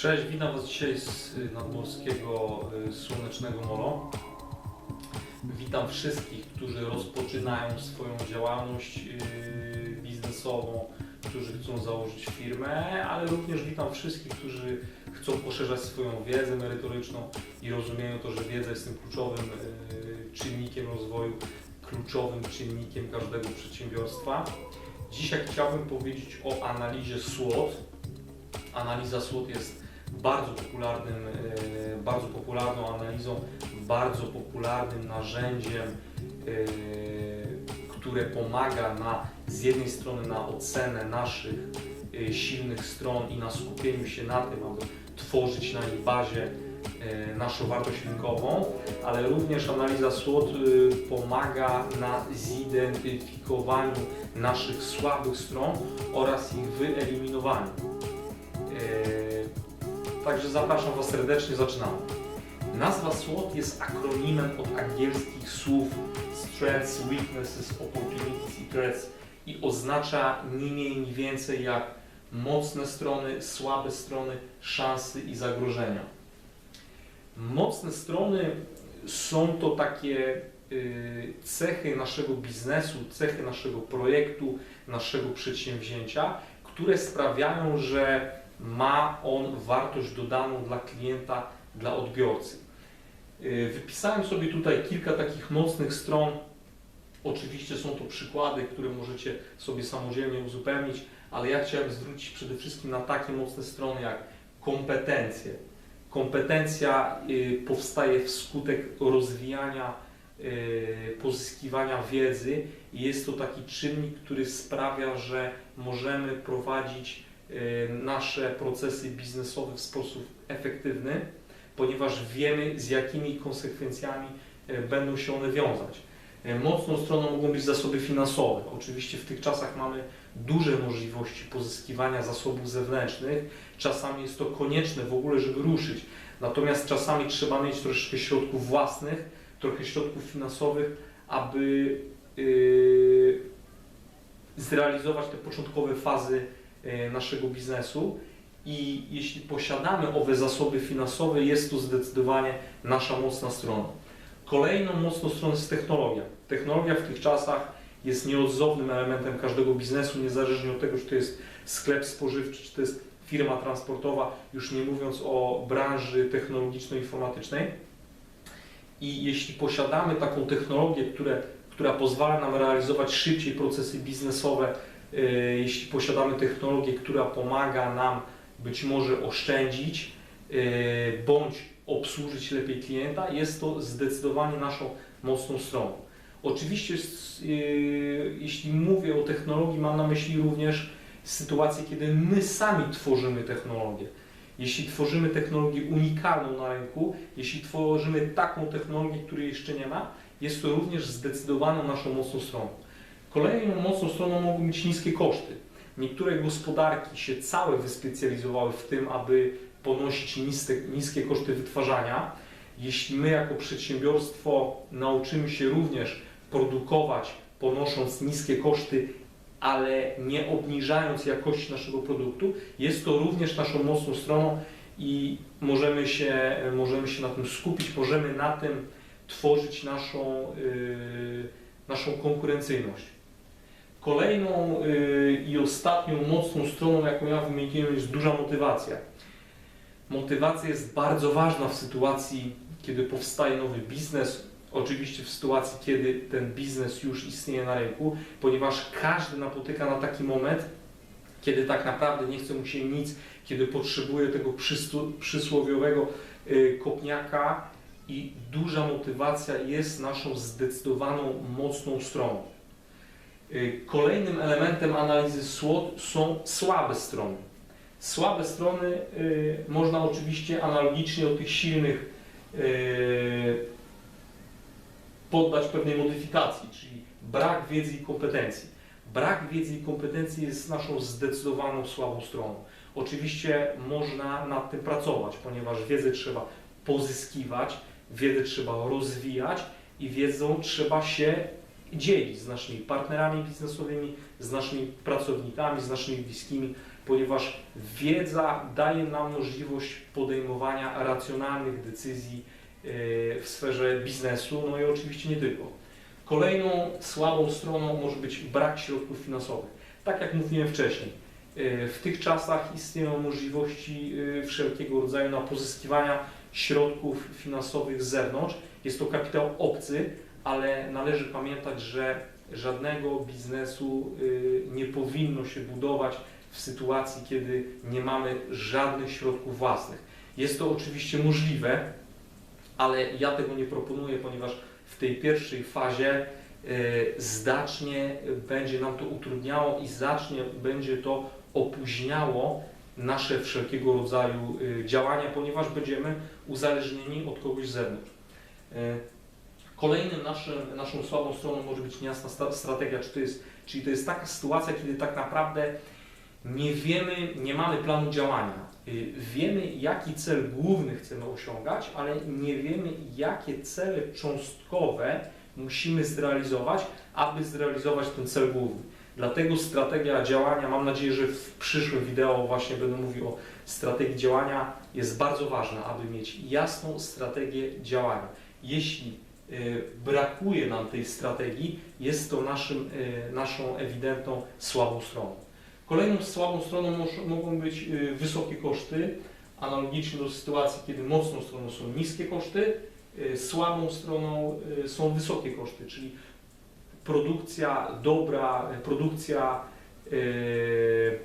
Cześć, witam Was dzisiaj z y, nadmorskiego y, słonecznego Molo. Witam wszystkich, którzy rozpoczynają swoją działalność y, biznesową, którzy chcą założyć firmę, ale również witam wszystkich, którzy chcą poszerzać swoją wiedzę merytoryczną i rozumieją to, że wiedza jest tym kluczowym czynnikiem rozwoju, kluczowym czynnikiem każdego przedsiębiorstwa. Dzisiaj chciałbym powiedzieć o analizie SWOT. Analiza SWOT jest bardzo popularnym, e, bardzo popularną analizą, bardzo popularnym narzędziem, e, które pomaga na, z jednej strony na ocenę naszych e, silnych stron i na skupieniu się na tym, aby tworzyć na ich bazie naszą wartość rynkową, ale również analiza SWOT pomaga na zidentyfikowaniu naszych słabych stron oraz ich wyeliminowaniu. Także zapraszam Was serdecznie, zaczynamy. Nazwa SWOT jest akronimem od angielskich słów Strengths, Weaknesses, Opportunities i Threats i oznacza nie mniej, nie więcej jak mocne strony, słabe strony, szanse i zagrożenia. Mocne strony są to takie y, cechy naszego biznesu, cechy naszego projektu, naszego przedsięwzięcia, które sprawiają, że ma on wartość dodaną dla klienta, dla odbiorcy. Yy, Wypisałem sobie tutaj kilka takich mocnych stron. Oczywiście są to przykłady, które możecie sobie samodzielnie uzupełnić, ale ja chciałem zwrócić przede wszystkim na takie mocne strony jak kompetencje. Kompetencja yy, powstaje wskutek rozwijania, yy, pozyskiwania wiedzy i jest to taki czynnik, który sprawia, że możemy prowadzić y, nasze procesy biznesowe w sposób efektywny, ponieważ wiemy z jakimi konsekwencjami y, będą się one wiązać. Y, Mocną stroną mogą być zasoby finansowe. Oczywiście w tych czasach mamy duże możliwości pozyskiwania zasobów zewnętrznych. Czasami jest to konieczne w ogóle, żeby ruszyć. Natomiast czasami trzeba mieć troszeczkę środków własnych, trochę środków finansowych, aby yy, zrealizować te początkowe fazy naszego biznesu i jeśli posiadamy owe zasoby finansowe, jest to zdecydowanie nasza mocna strona. Kolejną mocną stroną jest technologia. Technologia w tych czasach jest nieodzownym elementem każdego biznesu, niezależnie od tego, czy to jest sklep spożywczy, czy to jest firma transportowa, już nie mówiąc o branży technologiczno-informatycznej. I jeśli posiadamy taką technologię, które, która pozwala nam realizować szybciej procesy biznesowe, e, jeśli posiadamy technologię, która pomaga nam być może oszczędzić e, bądź obsłużyć lepiej klienta, jest to zdecydowanie naszą mocną stroną. Oczywiście, e, jeśli mówię o technologii, mam na myśli również sytuację, kiedy my sami tworzymy technologię. Jeśli tworzymy technologię unikalną na rynku, jeśli tworzymy taką technologię, której jeszcze nie ma, jest to również zdecydowaną naszą mocną stroną. Kolejną mocną stroną mogą być niskie koszty. Niektóre gospodarki się całe wyspecjalizowały w tym, aby ponosić niskie, niskie koszty wytwarzania. Jeśli my jako przedsiębiorstwo nauczymy się również produkować, ponosząc niskie koszty, ale nie obniżając jakości naszego produktu, jest to również naszą mocną stroną i możemy się, możemy się na tym skupić, możemy na tym tworzyć naszą, yy, naszą konkurencyjność. Kolejną yy, i ostatnią mocną stroną, jaką ja wymieniłem, jest duża motywacja. Motywacja jest bardzo ważna w sytuacji, kiedy powstaje nowy biznes, oczywiście w sytuacji, kiedy ten biznes już istnieje na rynku, ponieważ każdy napotyka na taki moment, kiedy tak naprawdę nie chce mu się nic, kiedy potrzebuje tego przysłowiowego y, kopniaka i duża motywacja jest naszą zdecydowaną mocną stroną. Y, Kolejnym elementem analizy SWOT są słabe strony. Słabe strony y, można oczywiście analogicznie do tych silnych y, poddać pewnej modyfikacji, czyli brak wiedzy i kompetencji. Brak wiedzy i kompetencji jest naszą zdecydowaną słabą stroną. Oczywiście można nad tym pracować, ponieważ wiedzę trzeba pozyskiwać, wiedzę trzeba rozwijać i wiedzą trzeba się dzielić z naszymi partnerami biznesowymi, z naszymi pracownikami, z naszymi bliskimi, ponieważ wiedza daje nam możliwość podejmowania racjonalnych decyzji e, w sferze biznesu, no i oczywiście nie tylko. Kolejną słabą stroną może być brak środków finansowych. Tak jak mówiłem wcześniej, e, w tych czasach istnieją możliwości e, wszelkiego rodzaju na pozyskiwania środków finansowych z zewnątrz. Jest to kapitał obcy, ale należy pamiętać, że żadnego biznesu y, nie powinno się budować w sytuacji, kiedy nie mamy żadnych środków własnych. Jest to oczywiście możliwe, ale ja tego nie proponuję, ponieważ w tej pierwszej fazie y, znacznie będzie nam to utrudniało i znacznie będzie to opóźniało nasze wszelkiego rodzaju y, działania, ponieważ będziemy uzależnieni od kogoś z zewnątrz. Kolejnym naszym, naszą słabą stroną może być niejasna strategia, czy to jest, czyli to jest taka sytuacja, kiedy tak naprawdę nie wiemy, nie mamy planu działania. Y, Wiemy, jaki cel główny chcemy osiągać, ale nie wiemy, jakie cele cząstkowe musimy zrealizować, aby zrealizować ten cel główny. Dlatego strategia działania, mam nadzieję, że w przyszłym wideo właśnie będę mówił o strategii działania, jest bardzo ważna, aby mieć jasną strategię działania. Jeśli brakuje nam tej strategii, jest to naszym, y, naszą ewidentną słabą stroną. Kolejną słabą stroną mogą być y, wysokie koszty, analogicznie do sytuacji, kiedy mocną stroną są niskie koszty, y, słabą stroną y, są wysokie koszty, czyli produkcja dobra, y, produkcja y,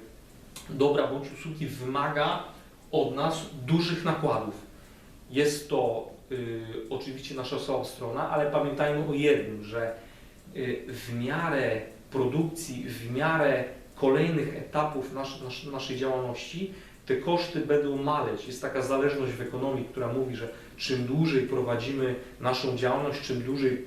dobra bądź usługi wymaga od nas dużych nakładów. Jest to y, oczywiście nasza słaba strona, ale pamiętajmy o jednym, że y, w miarę produkcji, w miarę kolejnych etapów nasz, nasz, naszej działalności te koszty będą maleć. Jest taka zależność w ekonomii, która mówi, że czym dłużej prowadzimy naszą działalność, czym dłużej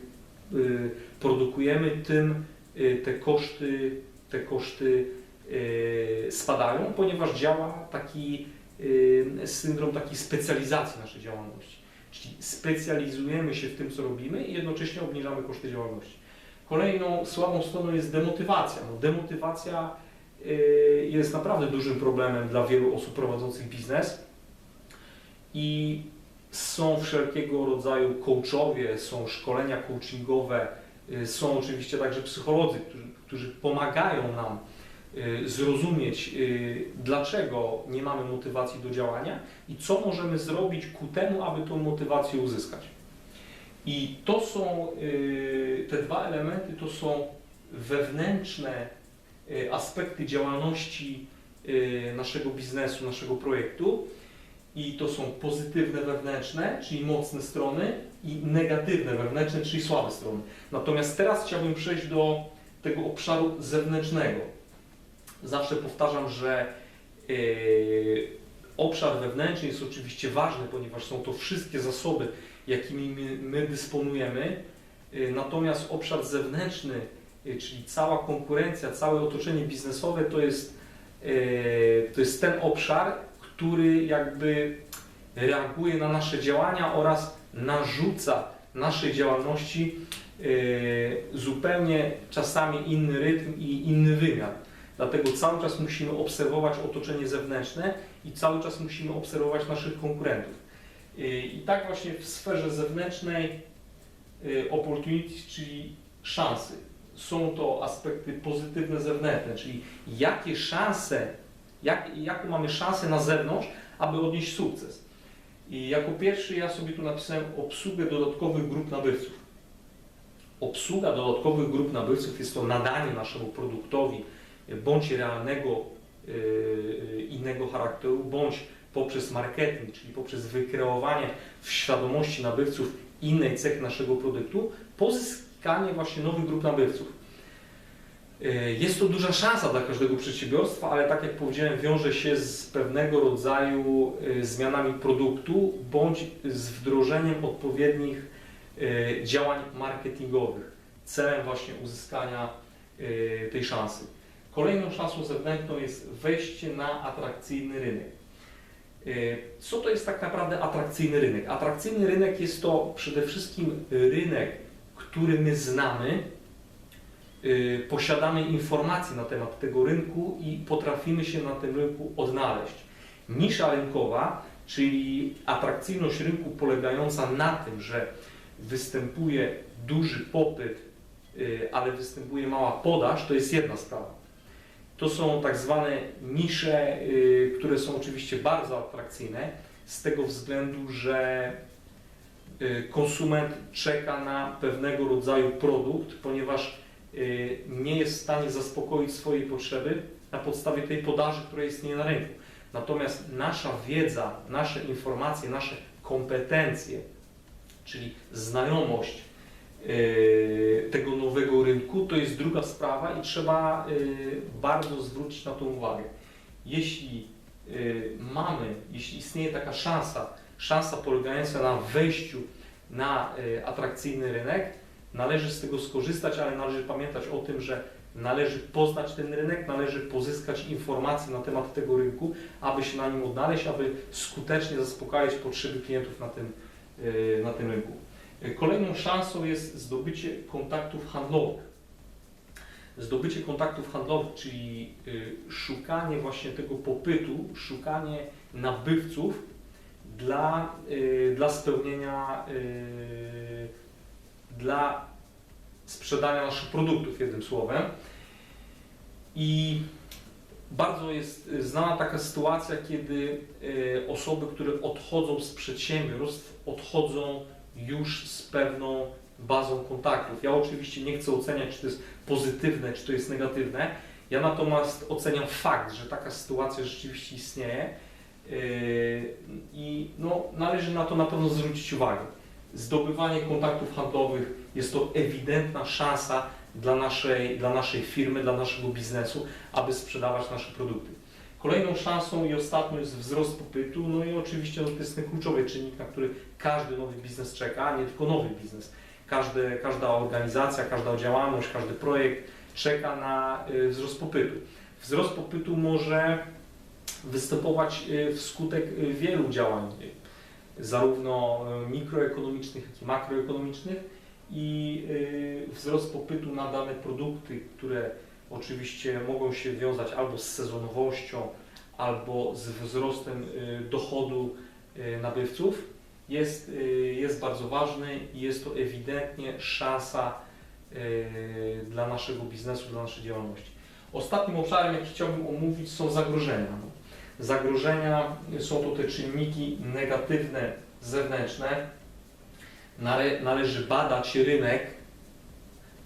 y, produkujemy, tym y, te koszty, te koszty y, spadają, ponieważ działa taki y, syndrom takiej specjalizacji naszej działalności. Czyli specjalizujemy się w tym, co robimy i jednocześnie obniżamy koszty działalności. Kolejną słabą stroną jest demotywacja. No, demotywacja y, jest naprawdę dużym problemem dla wielu osób prowadzących biznes i są wszelkiego rodzaju coachowie, są szkolenia coachingowe, y, są oczywiście także psycholodzy, którzy, którzy pomagają nam zrozumieć, y, dlaczego nie mamy motywacji do działania i co możemy zrobić ku temu, aby tą motywację uzyskać. I to są y, te dwa elementy, to są wewnętrzne y, aspekty działalności y, naszego biznesu, naszego projektu. I to są pozytywne wewnętrzne, czyli mocne strony, i negatywne wewnętrzne, czyli słabe strony. Natomiast teraz chciałbym przejść do tego obszaru zewnętrznego. Zawsze powtarzam, że y, obszar wewnętrzny jest oczywiście ważny, ponieważ są to wszystkie zasoby, jakimi my, my dysponujemy. Y, Natomiast obszar zewnętrzny, y, czyli cała konkurencja, całe otoczenie biznesowe, to jest, to jest ten obszar, który jakby reaguje na nasze działania oraz narzuca naszej działalności zupełnie czasami inny rytm i inny wymiar. Dlatego cały czas musimy obserwować otoczenie zewnętrzne i cały czas musimy obserwować naszych konkurentów. Y, I tak właśnie w sferze zewnętrznej y, opportunities, czyli szanse. Są to aspekty pozytywne zewnętrzne, czyli jakie szanse, jak, jaką mamy szansę na zewnątrz, aby odnieść sukces. I jako pierwszy ja sobie tu napisałem obsługę dodatkowych grup nabywców. Obsługa dodatkowych grup nabywców jest to nadanie naszemu produktowi bądź realnego y, innego charakteru, bądź poprzez marketing, czyli poprzez wykreowanie w świadomości nabywców innej cechy naszego produktu, pozyskanie właśnie nowych grup nabywców. Y, Jest to duża szansa dla każdego przedsiębiorstwa, ale tak jak powiedziałem, wiąże się z pewnego rodzaju y, zmianami produktu bądź z wdrożeniem odpowiednich y, działań marketingowych celem właśnie uzyskania y, tej szansy. Kolejną szansą zewnętrzną jest wejście na atrakcyjny rynek. Y, Co to jest tak naprawdę atrakcyjny rynek? Atrakcyjny rynek jest to przede wszystkim rynek, który my znamy y, posiadamy informacje na temat tego rynku i potrafimy się na tym rynku odnaleźć. Nisza rynkowa, czyli atrakcyjność rynku polegająca na tym, że występuje duży popyt, y, ale występuje mała podaż, to jest jedna sprawa. To są tak zwane nisze, y, które są oczywiście bardzo atrakcyjne z tego względu, że y, konsument czeka na pewnego rodzaju produkt, ponieważ y, nie jest w stanie zaspokoić swojej potrzeby na podstawie tej podaży, która istnieje na rynku. Natomiast nasza wiedza, nasze informacje, nasze kompetencje, czyli znajomość tego nowego rynku, to jest druga sprawa i trzeba y, bardzo zwrócić na to uwagę. Jeśli y, mamy, jeśli istnieje taka szansa, szansa polegająca na wejściu na atrakcyjny rynek, należy z tego skorzystać, ale należy pamiętać o tym, że należy poznać ten rynek, należy pozyskać informacje na temat tego rynku, aby się na nim odnaleźć, aby skutecznie zaspokajać potrzeby klientów na tym, na tym rynku. Kolejną szansą jest zdobycie kontaktów handlowych. Zdobycie kontaktów handlowych, czyli y, szukanie właśnie tego popytu, szukanie nabywców dla, y, dla spełnienia, y, dla sprzedania naszych produktów, jednym słowem. I bardzo jest znana taka sytuacja, kiedy osoby, które odchodzą z przedsiębiorstw, odchodzą już z pewną bazą kontaktów. Ja oczywiście nie chcę oceniać, czy to jest pozytywne, czy to jest negatywne. Ja natomiast oceniam fakt, że taka sytuacja rzeczywiście istnieje yy, i no, należy na to na pewno zwrócić uwagę. Zdobywanie kontaktów handlowych jest to ewidentna szansa dla naszej, dla naszej firmy, dla naszego biznesu, aby sprzedawać nasze produkty. Kolejną szansą i ostatnią jest wzrost popytu, no i oczywiście no, to jest ten kluczowy czynnik, na który każdy nowy biznes czeka, nie tylko nowy biznes. Każdy, każda organizacja, każda działalność, każdy projekt czeka na y, wzrost popytu. Wzrost popytu może występować y, wskutek y, wielu działań, zarówno mikroekonomicznych, jak i makroekonomicznych i wzrost popytu na dane produkty, które oczywiście mogą się wiązać albo z sezonowością, albo z wzrostem y, dochodu y, nabywców, jest, y, jest bardzo ważny i jest to ewidentnie szansa dla naszego biznesu, dla naszej działalności. Ostatnim obszarem, jaki chciałbym omówić, są zagrożenia. Zagrożenia są to te czynniki negatywne, zewnętrzne. Nale, należy badać rynek,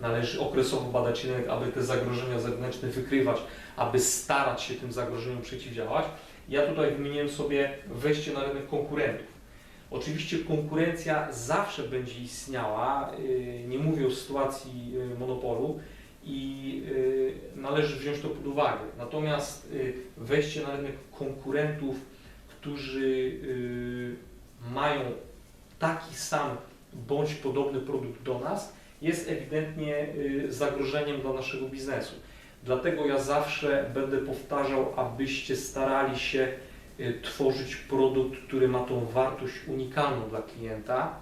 należy okresowo badać rynek, aby te zagrożenia zewnętrzne wykrywać, aby starać się tym zagrożeniom przeciwdziałać. Ja tutaj wymieniłem sobie wejście na rynek konkurentów. Oczywiście konkurencja zawsze będzie istniała, yy, nie mówię o sytuacji yy, monopolu i yy, należy wziąć to pod uwagę. Natomiast wejście na rynek konkurentów, którzy mają taki sam bądź podobny produkt do nas, jest ewidentnie y, zagrożeniem dla naszego biznesu. Dlatego ja zawsze będę powtarzał, abyście starali się y, tworzyć produkt, który ma tą wartość unikalną dla klienta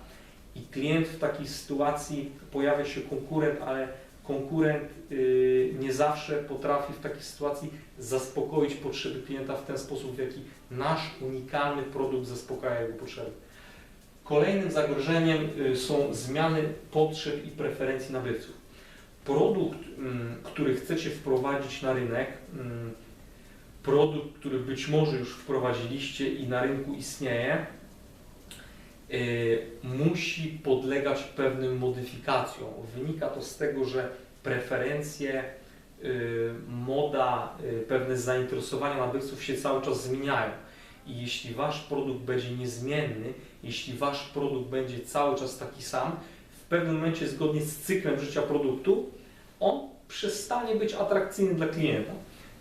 i klient w takiej sytuacji pojawia się konkurent, ale konkurent y, nie zawsze potrafi w takiej sytuacji zaspokoić potrzeby klienta w ten sposób, w jaki nasz unikalny produkt zaspokaja jego potrzeby. Kolejnym zagrożeniem y, są zmiany potrzeb i preferencji nabywców. Produkt, mm, który chcecie wprowadzić na rynek, mm, produkt, który być może już wprowadziliście i na rynku istnieje, y, musi podlegać pewnym modyfikacjom. Wynika to z tego, że preferencje, y, moda, pewne zainteresowania nabywców się cały czas zmieniają. I jeśli wasz produkt będzie niezmienny, jeśli wasz produkt będzie cały czas taki sam, w pewnym momencie zgodnie z cyklem życia produktu, on przestanie być atrakcyjny dla klienta.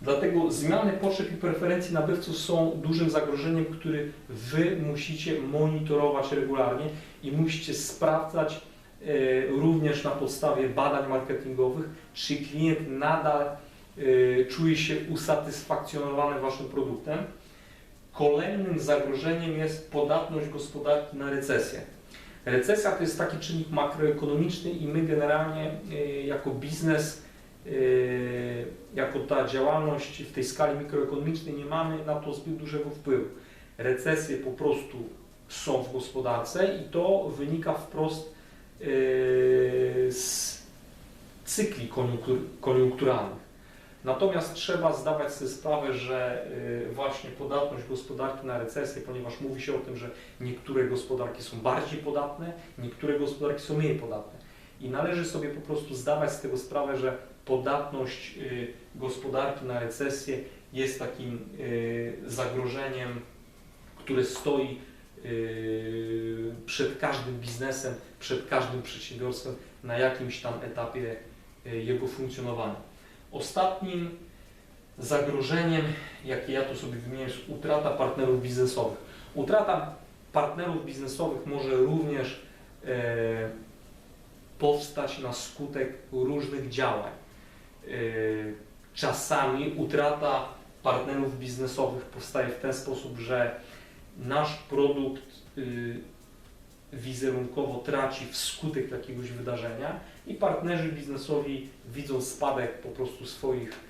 Dlatego zmiany potrzeb i preferencji nabywców są dużym zagrożeniem, który wy musicie monitorować regularnie i musicie sprawdzać e, również na podstawie badań marketingowych, czy klient nadal e, czuje się usatysfakcjonowany waszym produktem. Kolejnym zagrożeniem jest podatność gospodarki na recesję. Recesja to jest taki czynnik makroekonomiczny i my generalnie y, jako biznes yy, jako ta działalność w tej skali mikroekonomicznej nie mamy na to zbyt dużego wpływu. Recesje po prostu są w gospodarce i to wynika wprost yy, z cykli koniunktur, koniunkturalnych. Natomiast trzeba zdawać sobie sprawę, że y, właśnie podatność gospodarki na recesję, ponieważ mówi się o tym, że niektóre gospodarki są bardziej podatne, niektóre gospodarki są mniej podatne. I należy sobie po prostu zdawać z tego sprawę, że podatność y, gospodarki na recesję jest takim y, zagrożeniem, które stoi przed każdym biznesem, przed każdym przedsiębiorstwem na jakimś tam etapie jego funkcjonowania. Ostatnim zagrożeniem, jakie ja tu sobie wymienię, jest utrata partnerów biznesowych. Utrata partnerów biznesowych może również e, powstać na skutek różnych działań. E, czasami utrata partnerów biznesowych powstaje w ten sposób, że nasz produkt y, wizerunkowo traci wskutek jakiegoś wydarzenia i partnerzy biznesowi widzą spadek po prostu swoich,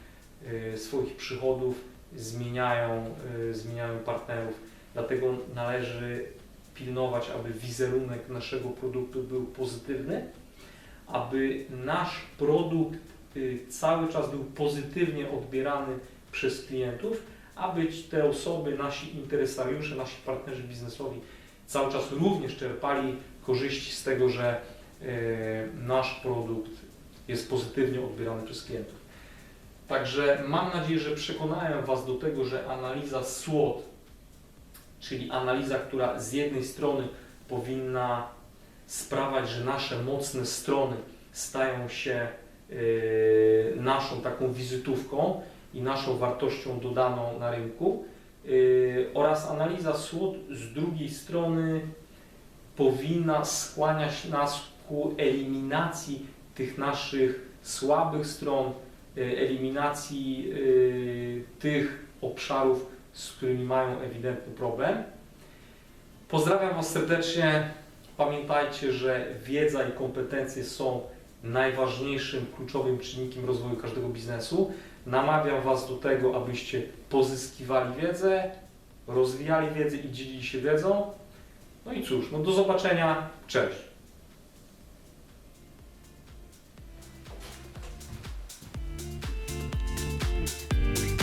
y, swoich przychodów, zmieniają, y, zmieniają partnerów. Dlatego należy pilnować, aby wizerunek naszego produktu był pozytywny, aby nasz produkt y, cały czas był pozytywnie odbierany przez klientów, aby te osoby, nasi interesariusze, nasi partnerzy biznesowi cały czas również czerpali korzyści z tego, że e, nasz produkt jest pozytywnie odbierany przez klientów. Także mam nadzieję, że przekonałem Was do tego, że analiza SWOT, czyli analiza, która z jednej strony powinna sprawiać, że nasze mocne strony stają się e, naszą taką wizytówką i naszą wartością dodaną na rynku, oraz analiza SWOT z drugiej strony powinna skłaniać nas ku eliminacji tych naszych słabych stron, yy, eliminacji yy, tych obszarów, z którymi mają ewidentny problem. Pozdrawiam Was serdecznie. Pamiętajcie, że wiedza i kompetencje są najważniejszym, kluczowym czynnikiem rozwoju każdego biznesu. Namawiam Was do tego, abyście pozyskiwali wiedzę, rozwijali wiedzę i dzielili się wiedzą. No i cóż, no do zobaczenia. Cześć.